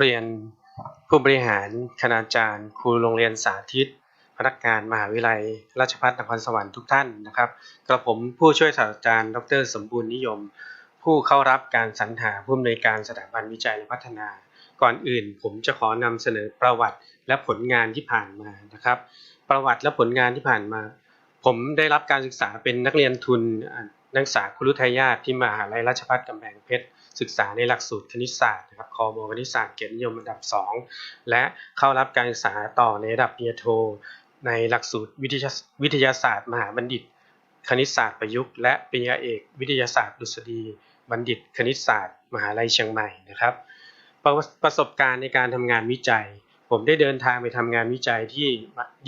เรียนผู้บริหารคณาจารย์ ครูโรงเรียนสาธิต พนักงานมหาวิทยาลัย ราชภัฏนครสวรรค์ทุกท่านนะครับกระผมผู้ช่วยศาสตราจารย์ ดร สมบูรณ์นิยม ผู้เข้ารับการสรรหาผู้อำนวยการสถาบันวิจัยและพัฒนา ก่อนอื่น ผมจะขอนำเสนอประวัติและผลงานที่ผ่านมานะครับ ประวัติและผลงานที่ผ่านมา ผมได้รับการศึกษาเป็นนักเรียนทุน นักศึกษาครุทายาทที่มหาลัยราชภัฏกำแพงเพชรศึกษาในหลักสูตรคณิตศาสตร์นะครับคอมคณิตศาสตร์เกียรตินิยมอันดับ 2 และเข้ารับการศึกษาต่อในระดับปริญญาโท ในหลักสูตรวิทยาวิทยาศาสตร์ มหาบัณฑิต คณิตศาสตร์ประยุกต์และปริญญาเอกวิทยาศาสตร์ดุษฎีบัณฑิต คณิตศาสตร์ มหาลัยเชียงใหม่นะครับ ประประสบการณ์ในการทำงานวิจัย ผมได้เดินทางไปทำงานวิจัยที่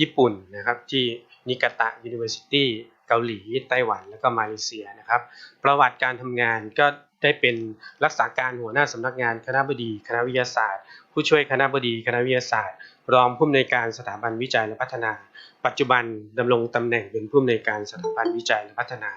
ญี่ปุ่นนะครับที่นิกาตะ University เกาหลีไต้หวันแล้วก็มาเลเซียนะครับ ประวัติการทำงานก็ได้เป็นรักษาการหัวหน้าสำนักงานคณะบดีคณะวิทยาศาสตร์ ผู้ช่วยคณะบดีคณะวิทยาศาสตร์ รองผู้อำนวยการสถาบันวิจัยและพัฒนา ปัจจุบันดำรงตำแหน่งเป็นผู้อำนวยการสถาบันวิจัยและพัฒนา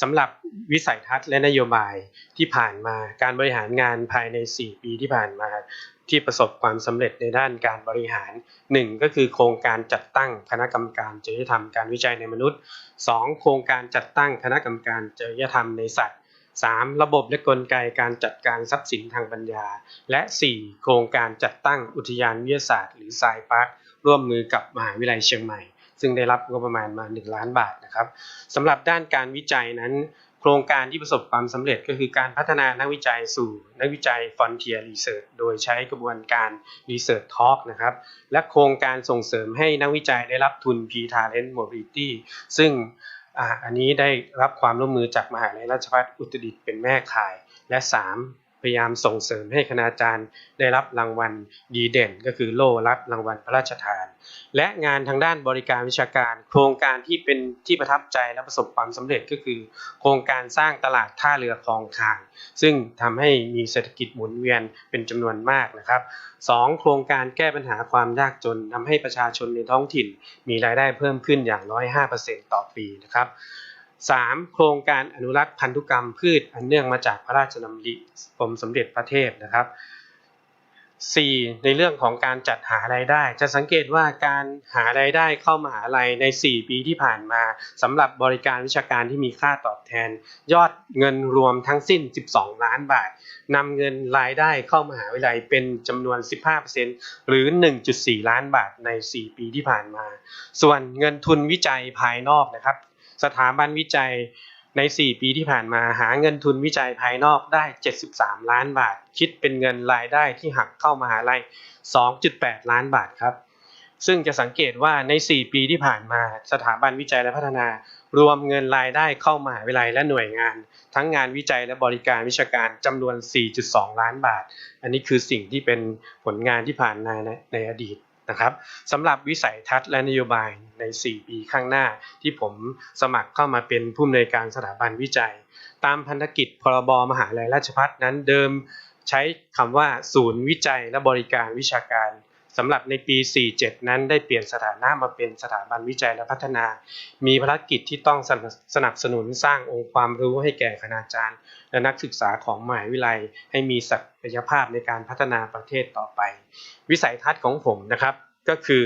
สำหรับวิสัยทัศน์และนโยบายที่ผ่านมาการบริหารงานภายใน 4 ปีที่ผ่านมา ที่ประสบความสำเร็จในด้านการบริหาร 1 ก็คือโครงการจัดตั้งคณะกรรมการจริยธรรมการวิจัยในมนุษย์ 2 โครงการจัดตั้งคณะกรรมการจริยธรรมในสัตว์ 3. ระบบและกลไกการจัดการทรัพย์สินทางปัญญา และ 4. โครงการจัดตั้งอุทยานวิทยาศาสตร์หรือไซพาร์คร่วมมือกับมหาวิทยาลัยเชียงใหม่ ซึ่งได้รับงบประมาณมา 1 ล้านบาทนะครับสำหรับด้านการวิจัยนั้น โครงการที่ประสบความสำเร็จก็คือการพัฒนานักวิจัยสู่นักวิจัย Frontier Research โดยใช้กระบวนการ Research Talk นะครับ และโครงการส่งเสริมให้นักวิจัยได้รับทุน P Talent Mobility ซึ่งอันนี้ได้รับความร่วมมือจากมหาลัยราชภัฏอุตรดิตถ์เป็นแม่ข่าย และ 3 พยายามส่งเสริมให้คณาจารย์ได้รับรางวัลดีเด่น ก็คือโล่รับรางวัลพระราชทาน และงานทางด้านบริการวิชาการ โครงการที่เป็นที่ประทับใจและประสบความสำเร็จก็คือ โครงการสร้างตลาดท่าเรือคลองคาง ซึ่งทำให้มีเศรษฐกิจหมุนเวียนเป็นจำนวนมากนะครับ 2. โครงการแก้ปัญหาความยากจนทำให้ประชาชนในท้องถิ่น มีรายได้เพิ่มขึ้นอย่างน้อย 5%ต่อปีนะครับ 3. โครงการอนุรักษ์พันธุกรรมพืชอันเนื่องมาจากพระราชดำริกรมสมเด็จพระเทพนะครับ 4. ในเรื่องของการจัดหารายได้ จะสังเกตว่าการหารายได้เข้ามหาลัยใน 4 ปีที่ผ่านมาสำหรับบริการวิชาการที่มีค่าตอบแทน ยอดเงินรวมทั้งสิ้น 12 ล้านบาทนำเงินรายได้เข้ามาหาวิทยาลัยเป็นจำนวน 15%หรือ 1.4 ล้านบาทใน 4 ปีที่ผ่านมา ส่วนเงินทุนวิจัยภายนอกนะครับ สถาบันวิจัยใน 4 ปีที่ผ่านมาหาเงินทุนวิจัยภายนอกได้ 73 ล้านบาท คิดเป็นเงินรายได้ที่หักเข้ามหาลัย 2.8 ล้านบาทครับ ซึ่งจะสังเกตว่าใน 4 ปีที่ผ่านมา สถาบันวิจัยและพัฒนารวมเงินรายได้เข้ามหาวิทยาลัยและหน่วยงาน ทั้งงานวิจัยและบริการวิชาการจำนวน 4.2 ล้านบาท อันนี้คือสิ่งที่เป็นผลงานที่ผ่านมาในในอดีต นะครับสำหรับวิสัยทัศน์และนโยบายใน 4 ปีข้างหน้า ที่ผมสมัครเข้ามาเป็นผู้อำนวยการสถาบันวิจัย ตามพันธกิจพรบมหาลัยราชพัฒนั้นเดิมใช้คำว่าศูนย์วิจัยและบริการวิชาการ สำหรับในปี 47 นั้นได้เปลี่ยนสถานะมาเป็นสถาบันวิจัยและพัฒนา มีภารกิจที่ต้องสนับสนุนสร้างองค์ความรู้ให้แก่คณาจารย์ และนักศึกษาของมหาวิทยาลัย ให้มีศักยภาพในการพัฒนาประเทศต่อไป วิสัยทัศน์ของผมนะครับ ก็คือ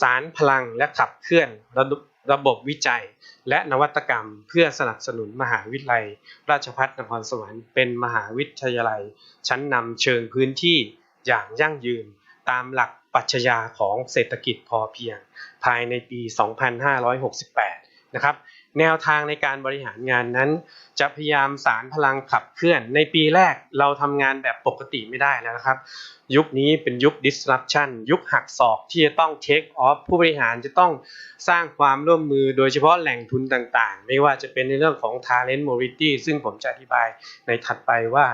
สารพลังและขับเคลื่อนระบบระบบวิจัย และนวัตกรรมเพื่อสนับสนุนมหาวิทยาลัย ราชภัฏนครสวรรค์เป็นมหาวิทยาลัย ชั้นนำเชิงพื้นที่อย่างยั่งยืน ตามหลักปรัชญาของเศรษฐกิจพอเพียง ภายในปี 2568 นะครับ แนวทางในการบริหารงานนั้น จะพยายามสารพลังขับเคลื่อน ในปีแรกเราทำงานแบบปกติไม่ได้แล้วนะครับ ยุคนี้เป็นยุค disruption ยุคหักศอกที่จะต้อง take off ผู้บริหารจะต้องสร้างความร่วมมือโดยเฉพาะแหล่งทุนต่างๆ ไม่ว่าจะเป็นในเรื่องของ talent mobility ซึ่งผมจะอธิบายในถัดไปว่า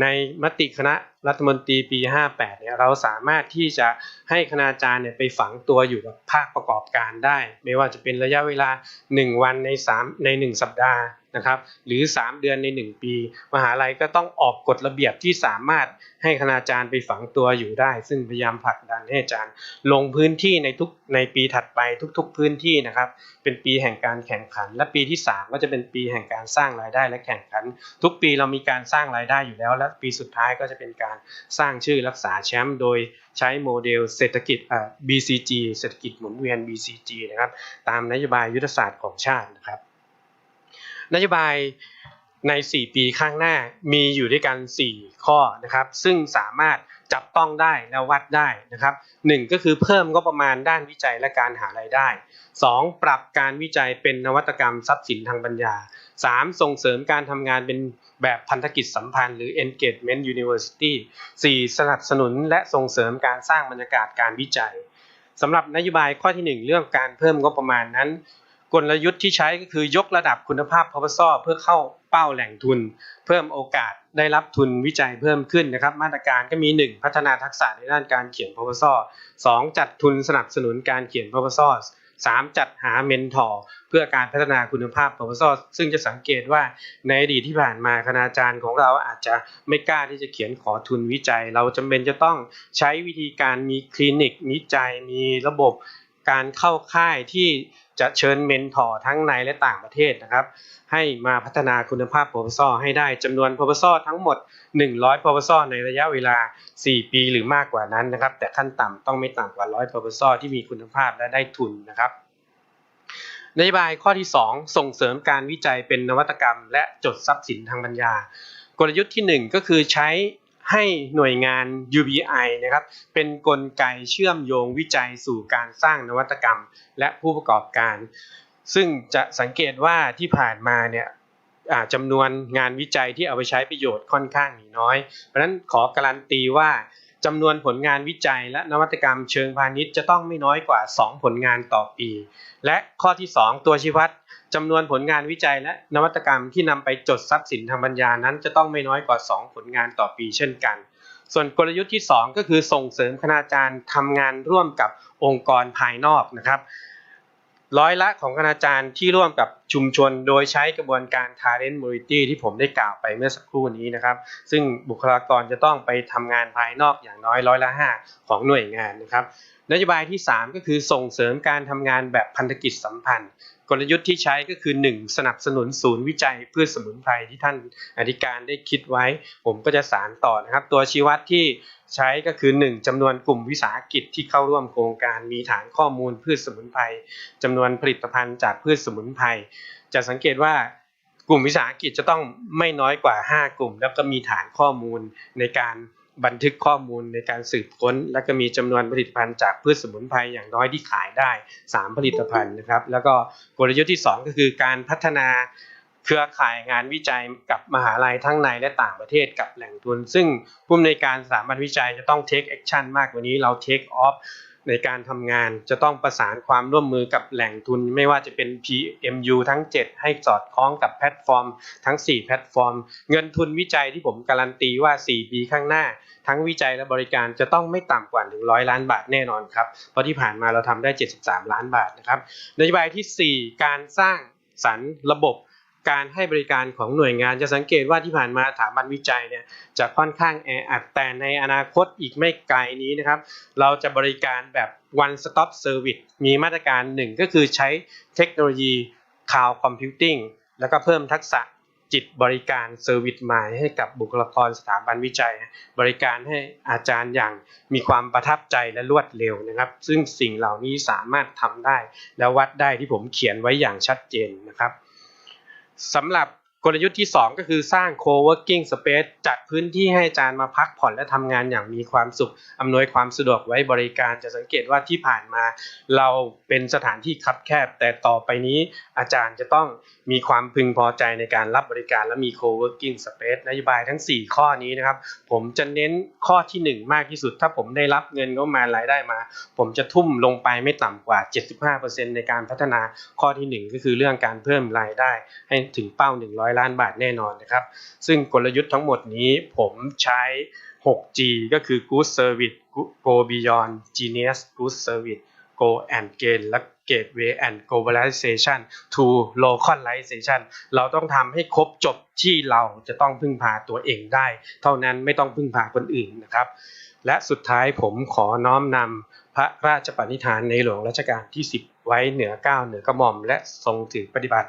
ในมติคณะรัฐมนตรีปี 58 เนี่ยเราสามารถที่จะให้คณาจารย์เนี่ยไปฝังตัวอยู่กับภาคประกอบการได้ ไม่ว่าจะเป็นระยะเวลา 1 วันใน3ใน 1 สัปดาห์นะครับหรือ 3 เดือนใน 1 ปี มหาลัยก็ต้องออกกฎระเบียบที่สามารถให้คณาจารย์ไปฝังตัวอยู่ได้ ซึ่งพยายามผลักดันให้อาจารย์ ลงพื้นที่ในทุกในปีถัดไปทุก ๆ พื้นที่นะครับเป็นปีแห่งการแข่งขัน และปีที่ 3 ก็จะเป็นปีแห่งการสร้างรายได้และแข่งขัน ทุกปีเรามีการสร้างรายได้อยู่แล้ว และปีสุดท้ายก็จะเป็นการสร้างชื่อรักษาแชมป์โดยใช้โมเดลเศรษฐกิจอ่า BCG เศรษฐกิจหมุนเวียน BCG นะครับตามนโยบายยุทธศาสตร์ของชาตินะครับ นโยบายใน 4 ปีข้างหน้ามีอยู่ด้วยกัน 4 ข้อนะครับ ซึ่งสามารถจับต้องได้และวัดได้นะครับ 1 ก็คือเพิ่มงบประมาณด้านวิจัยและการหารายได้ 2. ปรับการวิจัยเป็นนวัตกรรมทรัพย์สินทางปัญญา 3. ส่งเสริมการทำงานเป็นแบบพันธกิจสัมพันธ์หรือ engagement university 4. สนับสนุนและส่งเสริมการสร้างบรรยากาศการวิจัยสำหรับนโยบายข้อทีหนึ่1 เรื่องการเพิ่มงบประมาณนั้น กลยุทธ์ที่ใช้ก็คือยกระดับคุณภาพพปซเพื่อเข้าเป้าแหล่งทุน เพิ่มโอกาสได้รับทุนวิจัยเพิ่มขึ้นนะครับ มาตรการก็มี 1 พัฒนาทักษะในด้านการเขียนพปซ2จัดทุนสนับสนุนการเขียนพปซ3จัดหาเมนทอร์เพื่อการพัฒนาคุณภาพพปซซึ่งจะสังเกตว่าในอดีตที่ผ่านมาคณาจารย์ของเราอาจจะไม่กล้าที่จะเขียนขอทุนวิจัย เราจำเป็นจะต้องใช้วิธีการมีคลินิกวิจัยมีระบบการเข้าค่ายที่ จะเชิญเมนทอร์ทั้งในและต่างประเทศนะครับ ให้มาพัฒนาคุณภาพ p r o p o s a l ให้ได้จำนวน p r o p o s a l ทั้งหมด 100 p r o p o s a l ในระยะเวลา 4 ปีหรือมากกว่านั้นนะครับ แต่ขั้นต่ำต้องไม่ต่ำกว่า 100 p r o p o s a l ที่มีคุณภาพและได้ทุนนะครับนโยบายข้อที่ 2 ส่งเสริมการวิจัยเป็นนวัตกรรม และจดทรัพย์สินทางปัญญา กลยุทธ์ที่ 1 ก็คือใช้ ให้หน่วยงาน UBI นะครับเป็นนกลไกเชื่อมโยงวิจัยสู่การสร้างนวัตกรรม และผู้ประกอบการ ซึ่งจะสังเกตว่าที่ผ่านมาเนี่ยจำนวนงานวิจัยที่เอาไปใช้ประโยชน์ค่อนข้างมีน้อย เพราะฉะนั้นขอการันตีว่าจำนวนผลงานวิจัยและนวัตกรรมเชิงพาณิชย์จะต้องไม่น้อยกว่า 2 ผลงานต่อปี และข้อที่ 2 ตัวชี้วัด จำนวนผลงานวิจัยและนวัตกรรมที่นำไปจดทรัพย์สินทางปัญญานั้น จะต้องไม่น้อยกว่า 2 ผลงานต่อปีเช่นกัน ส่วนกลยุทธ์ที่ 2 ก็คือส่งเสริมคณาจารย์ทำงานร่วมกับองค์กรภายนอกนะครับ ร้อยละของคณาจารย์ที่ร่วมกับชุมชน โดยใช้กระบวนการ Talent Mobility ที่ผมได้กล่าวไปเมื่อสักครู่นี้นะครับ ซึ่งบุคลากรจะต้องไปทำงานภายนอกอย่างน้อยร้อยละ 5 ของหน่วยงานนะครับนโยบายที่ 3 ก็คือส่งเสริมการทำงานแบบพันธกิจสัมพันธ์ กลยุทธ์ที่ใช้ก็คือ 1 สนับสนุนศูนย์วิจัยพืชสมุนไพรที่ท่านอธิการได้คิดไว้ ผมก็จะสารต่อนะครับ ตัวชี้วัดที่ใช้ก็คือ 1จำนวนกลุ่มวิสาหกิจที่เข้าร่วมโครงการมีฐานข้อมูลพืชสมุนไพรจำนวนผลิตภัณฑ์จากพืชสมุนไพรจะสังเกตว่ากลุ่มวิสาหกิจจะต้องไม่น้อยกว่า 5 กลุ่ม แล้วก็มีฐานข้อมูลในการ บันทึกข้อมูลในการสืบค้น และก็มีจำนวนผลิตภัณฑ์จากพืชสมุนไพรอย่างน้อยที่ขายได้ 3 ผลิตภัณฑ์นะครับ แล้วก็กลยุทธ์ที่ 2 ก็คือการพัฒนาเครือข่ายงานวิจัยกับมหาลัยทั้งในและต่างประเทศกับแหล่งทุน ซึ่งผู้อำนวยการสถาบันวิจัยจะต้อง take action มากกว่านี้เรา take off ในการทำงานจะต้องประสานความร่วมมือกับแหล่งทุน ไม่ว่าจะเป็น PMU ทั้ง 7 ให้สอดคล้องกับแพลตฟอร์ม ทั้ง 4 แพลตฟอร์ม เงินทุนวิจัยที่ผมการันตีว่า 4 ปีข้างหน้า ทั้งวิจัยและบริการจะต้องไม่ต่ำกว่า 100 ล้านบาทแน่นอนครับ เพราะที่ผ่านมาเราทำได้ 73 ล้านบาทนะครับนโยบายที่ 4 การสร้างสรรระบบ การให้บริการของหน่วยงานจะสังเกตว่าที่ผ่านมาสถาบันวิจัยเนี่ยจะค่อนข้างแออัดแต่ในอนาคตอีกไม่ไกลนี้นะครับ เราจะบริการแบบ one stop service มีมาตรการหนึ่งก็คือใช้เทคโนโลยี cloud computing แล้วก็เพิ่มทักษะจิตบริการเซอร์วิสใหม่ให้กับบุคลากรสถาบันวิจัย บริการให้อาจารย์อย่างมีความประทับใจและรวดเร็วนะครับ ซึ่งสิ่งเหล่านี้สามารถทำได้ และวัดได้ที่ผมเขียนไว้อย่างชัดเจนนะครับ สำหรับ กลยุทธ์ที่ 2 ก็คือสร้าง co-working space จัดพื้นที่ให้อาจารย์มาพักผ่อนและทำงานอย่างมีความสุข อำนวยความสะดวกไว้บริการ จะสังเกตว่าที่ผ่านมา เราเป็นสถานที่คับแคบ แต่ต่อไปนี้อาจารย์จะต้องมีความพึงพอใจในการรับบริการและมี co-working space นโยบายทั้ง 4 ข้อนี้นะครับ ผมจะเน้นข้อที่ 1 มากที่สุด ถ้าผมได้รับเงินก็มารายได้มา ผมจะทุ่มลงไปไม่ต่ำกว่า 75%ในการพัฒนาข้อที่ 1 ก็คือเรื่องการเพิ่มรายได้ให้ถึงเป้า100ล้านบาทแน่นอนนะครับ ซึ่งกลยุทธ์ทั้งหมดนี้ผมใช้ 6G ก็คือ Good Service Go Beyond Genius Good Service Go and Gain และ gateway and globalization to localization เราต้องทำให้ครบจบที่เราจะต้องพึ่งพาตัวเองได้ เท่านั้นไม่ต้องพึ่งพาคนอื่นนะครับ และสุดท้ายผมขอน้อมนำพระราชปณิธานในหลวงรัชกาลที่ 10 ไว้เหนือเก้าเหนือกระหม่อม และทรงถือปฏิบัติ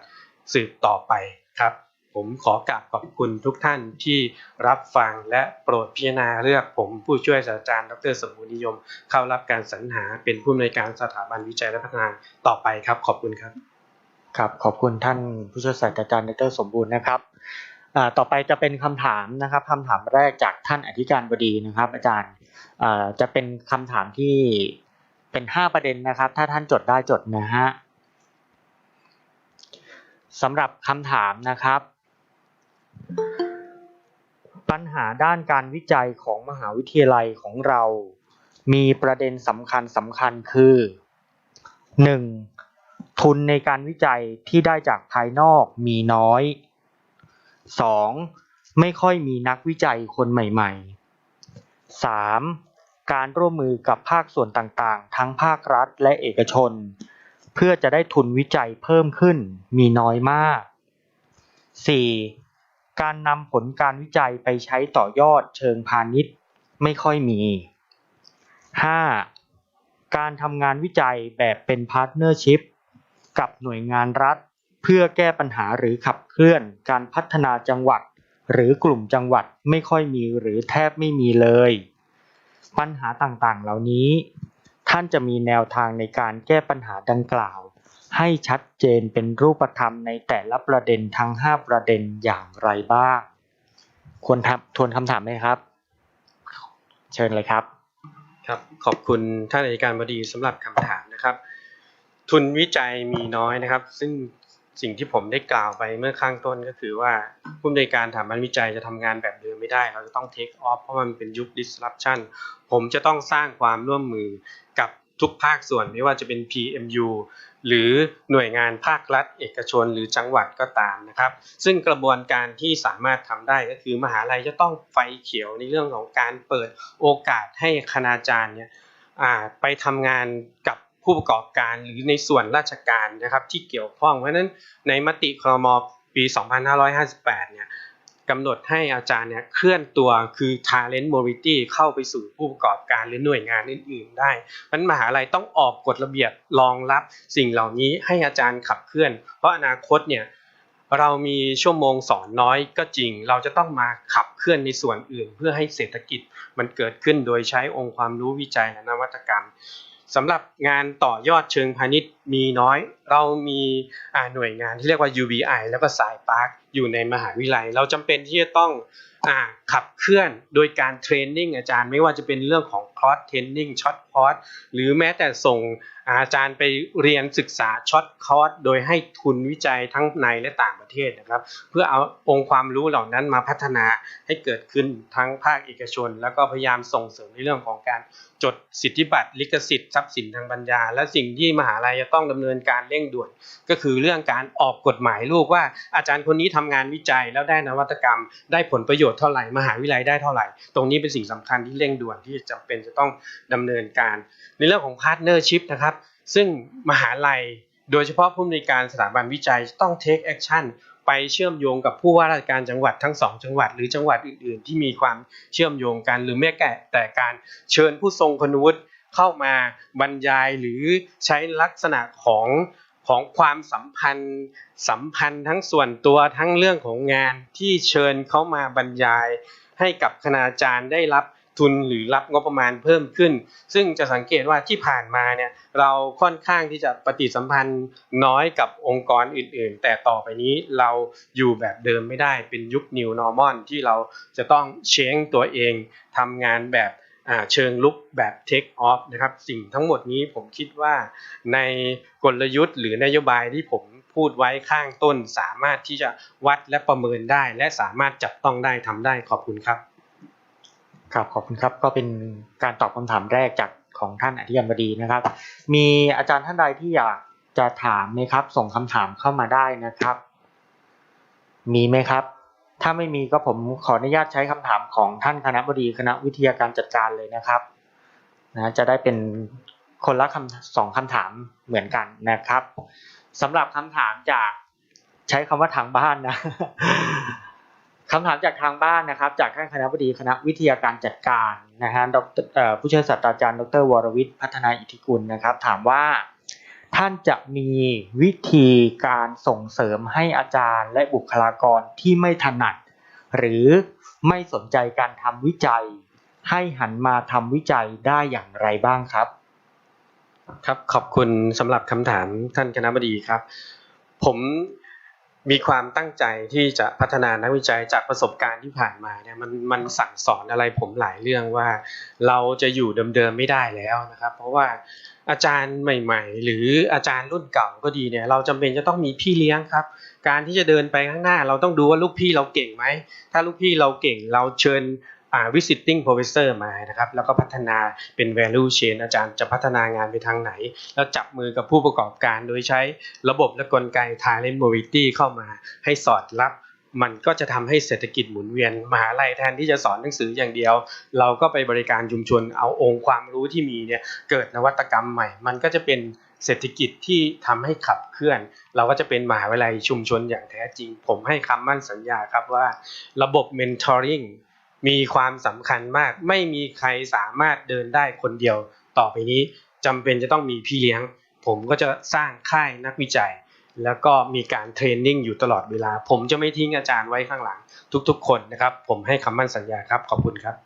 สืบต่อไปครับ ผมขอกราบขอบคุณทุกท่านที่รับฟังและโปรดพิจารณาเลือกผมผู้ช่วยศาสตราจารย์ ดรสมบูรณ์นิยม เข้ารับการสรรหาเป็นผู้อำนวยการสถาบันวิจัยและพัฒนาต่อไปครับ ขอบคุณครับ ครับ ขอบคุณท่านผู้ช่วยศาสตราจารย์ ดรสมบูรณ์นะครับต่อไปจะเป็นคำถามนะครับคำถามแรกจากท่านอธิการบดีนะครับ อาจารย์จะเป็นคำถามที่เป็นห้าประเด็นนะครับ ถ้าท่านจดได้จดนะฮะสำหรับคำถามนะครับ ปัญหาด้านการวิจัยของมหาวิทยาลัยของเรา มีประเด็นสำคัญสำคัญคือ 1. ทุนในการวิจัยที่ได้จากภายนอกมีน้อย 2. ไม่ค่อยมีนักวิจัยคนใหม่ ๆ 3. การร่วมมือกับภาคส่วนต่างๆ ทั้งภาครัฐและเอกชน เพื่อจะได้ทุนวิจัยเพิ่มขึ้นมีน้อยมาก 4. การนำผลการวิจัยไปใช้ต่อยอดเชิงพาณิชย์ไม่ค่อยมี 5. การทำงานวิจัยแบบเป็นพาร์ทเนอร์ชิพกับหน่วยงานรัฐ เพื่อแก้ปัญหาหรือขับเคลื่อนการพัฒนาจังหวัด หรือกลุ่มจังหวัดไม่ค่อยมีหรือแทบไม่มีเลย ปัญหาต่างๆเหล่านี้ ท่านจะมีแนวทางในการแก้ปัญหาดังกล่าว ให้ชัดเจนเป็นรูปธรรมในแต่ละประเด็นทั้ง 5 ประเด็นอย่างไรบ้าง ควรทำทวนคำถามไหมครับ เชิญเลยครับ ครับขอบคุณท่านอัยการบดีสำหรับคำถามนะครับ ทุนวิจัยมีน้อยนะครับ ซึ่งสิ่งที่ผมได้กล่าวไปเมื่อข้างต้นก็คือว่าผู้อำนวยการถาบันวิจัยจะทำงานแบบเดิมไม่ได้ เราจะต้อง take off เพราะมันเป็นยุค disruption ผมจะต้องสร้างความร่วมมือกับ ทุกภาคส่วนไม่ว่าจะเป็น PMU หรือหน่วยงานภาครัฐ เอกชนหรือจังหวัดก็ตามนะครับ ซึ่งกระบวนการที่สามารถทำได้ก็คือมหาลัยจะต้องไฟเขียวในเรื่องของการเปิดโอกาสให้คณาจารย์เนี่ยไปทำงานกับผู้ประกอบการหรือในส่วนราชการนะครับที่เกี่ยวข้องเพราะฉะนั้นในมติครมปี 2558 เนี่ย กำหนดให้อาจารย์เนี่ยเคลื่อนตัวคือ talent mobility เข้าไปสู่ผู้ประกอบการหรือหน่วยงานอื่น ๆ ได้เพราะฉะนั้นมหาลัยต้องออกกฎระเบียบรองรับสิ่งเหล่านี้ให้อาจารย์ขับเคลื่อน เพราะอนาคตเนี่ยเรามีชั่วโมงสอนน้อยก็จริง เราจะต้องมาขับเคลื่อนในส่วนอื่น เพื่อให้เศรษฐกิจมันเกิดขึ้นโดยใช้องค์ความรู้วิจัยและนวัตกรรมสำหรับงานต่อยอดเชิงพาณิชย์มีน้อย เรามีหน่วยงานที่เรียกว่า UBI แล้วก็สายปาร์คอยู่ในมหาวิทยาลัย เราจำเป็นที่จะต้องอขับเคลื่อนโดยการเทรนนิ่งอาจารย์ไม่ว่าจะเป็นเรื่องของคอร์สเทรนนิ่งช็อตคอร์สหรือแม้แต่ส่งอาจารย์ไปเรียนศึกษาช็อตคอร์สโดยให้ทุนวิจัยทั้งในและต่างประเทศนะครับ เพื่อเอาองค์ความรู้เหล่านั้นมาพัฒนาให้เกิดขึ้นทั้งภาคเอกชน แล้วก็พยายามส่งเสริมในเรื่องของการจดสิทธิบัตรลิขสิทธิ์ทรัพย์สินทางปัญญา และสิ่งที่มหาลัยจะต้องดำเนินการเร่งร่งด่วน ก็คือเรื่องการออกกฎหมายลูกว่าอาจารย์คนนี้ทำงานวิจัยแล้วได้นวัตกรรม ได้ผลประโยชน์เท่าไหร่มหาวิทยาลัยได้เท่าไหร่ ตรงนี้เป็นสิ่งสำคัญที่เร่งด่วนที่จำเป็นจะต้องดำเนินการ ในเรื่องของพาร์ทเนอร์ชิพนะครับซึ่งมหาลัยโดยเฉพาะผู้อำนวยการสถาบันวิจัยต้อง take action ไปเชื่อมโยงกับผู้ว่าราชการจังหวัดทั้งสองจังหวัด หรือจังหวัดอื่น ๆ ที่มีความเชื่อมโยงกันหรือแม้แต่การเชิญผู้ทรงคุณวุฒิเข้ามาบรรยายหรือใช้ลักษณะของ ของความสัมพันธ์ สัมพันธ์ทั้งส่วนตัวทั้งเรื่องของงานที่เชิญเขามาบรรยาย ให้กับคณาจารย์ได้รับทุนหรือรับงบประมาณเพิ่มขึ้น ซึ่งจะสังเกตว่าที่ผ่านมาเนี่ยเราค่อนข้างที่จะปฏิสัมพันธ์น้อยกับองค์กรอื่นๆ แต่ต่อไปนี้เราอยู่แบบเดิมไม่ได้เป็นยุค New Normal ที่เราจะต้องเชงตัวเองทำงานแบบ เชิงลุกแบบ Take Off นะครับสิ่งทั้งหมดนี้ผมคิดว่าในกลยุทธ์หรือนโยบายที่ผมพูดไว้ข้างต้นสามารถที่จะวัดและประเมินได้ และสามารถจับต้องได้ทำได้ขอบคุณครับครับขอบคุณครับก็เป็นการตอบคำถามแรกจากของท่านอธิการบดีนะครับ มีอาจารย์ท่านใดที่อยากจะถามไหมครับ ส่งคำถามเข้ามาได้นะครับ มีไหมครับ ถ้าไม่มีก็ผมขออนุญาตใช้คำถามของท่านคณะบดีคณะวิทยาการจัดการเลยนะครับนะจะได้เป็นคนละคำสองคำถามเหมือนกันนะครับสำหรับคำถามจากใช้คำว่าทางบ้านนะคำถามจากทางบ้านนะครับ จากท่านคณะบดีคณะวิทยาการจัดการนะฮะดรเอ่อผู้ช่วยศาสตราจารย์ดรวรวิทย์พัฒนาอิทธิกุลนะครับ ถามว่า ท่านจะมีวิธีการส่งเสริมให้อาจารย์และบุคลากรที่ไม่ถนัด หรือไม่สนใจการทำวิจัย ให้หันมาทำวิจัยได้อย่างไรบ้างครับ ครับขอบคุณสำหรับคำถามท่านคณะบดีครับ ผม มีความตั้งใจที่จะพัฒนานักวิจัยจากประสบการณ์ที่ผ่านมาเนี่ยมันมันสั่งสอนอะไรผมหลายเรื่องว่า เราจะอยู่เดิมๆไม่ได้แล้วนะครับ เพราะว่าอาจารย์ใหม่ ๆ หรืออาจารย์รุ่นเก่าก็ดีเนี่ย เราจำเป็นจะต้องมีพี่เลี้ยงครับ การที่จะเดินไปข้างหน้า เราต้องดูว่าลูกพี่เราเก่งไหมถ้าลูกพี่เราเก่งเราเชิญ visiting professor มานะครับ แล้วก็พัฒนาเป็น value chain อาจารย์จะพัฒนางานไปทางไหน แล้วจับมือกับผู้ประกอบการโดยใช้ระบบและกลไก talent mobility เข้ามาให้สอดรับมันก็จะทำให้เศรษฐกิจหมุนเวียนมหาลัยแทนที่จะสอนหนังสืออย่างเดียว เราก็ไปบริการชุมชนเอาองค์ความรู้ที่มีเนี่ยเกิดนวัตกรรมใหม่ มันก็จะเป็นเศรษฐกิจที่ทำให้ขับเคลื่อน เราก็จะเป็นมหาวิทยาลัยชุมชนอย่างแท้จริง ผมให้คำมั่นสัญญาครับว่า ระบบ mentoring มีความสำคัญมาก ไม่มีใครสามารถเดินได้คนเดียว ต่อไปนี้จำเป็นจะต้องมีพี่เลี้ยง ผมก็จะสร้างค่ายนักวิจัย แล้วก็มีการเทรนนิ่งอยู่ตลอดเวลา ผมจะไม่ทิ้งอาจารย์ไว้ข้างหลัง ทุกๆ คนนะครับ ผมให้คำมั่นสัญญาครับ ขอบคุณครับ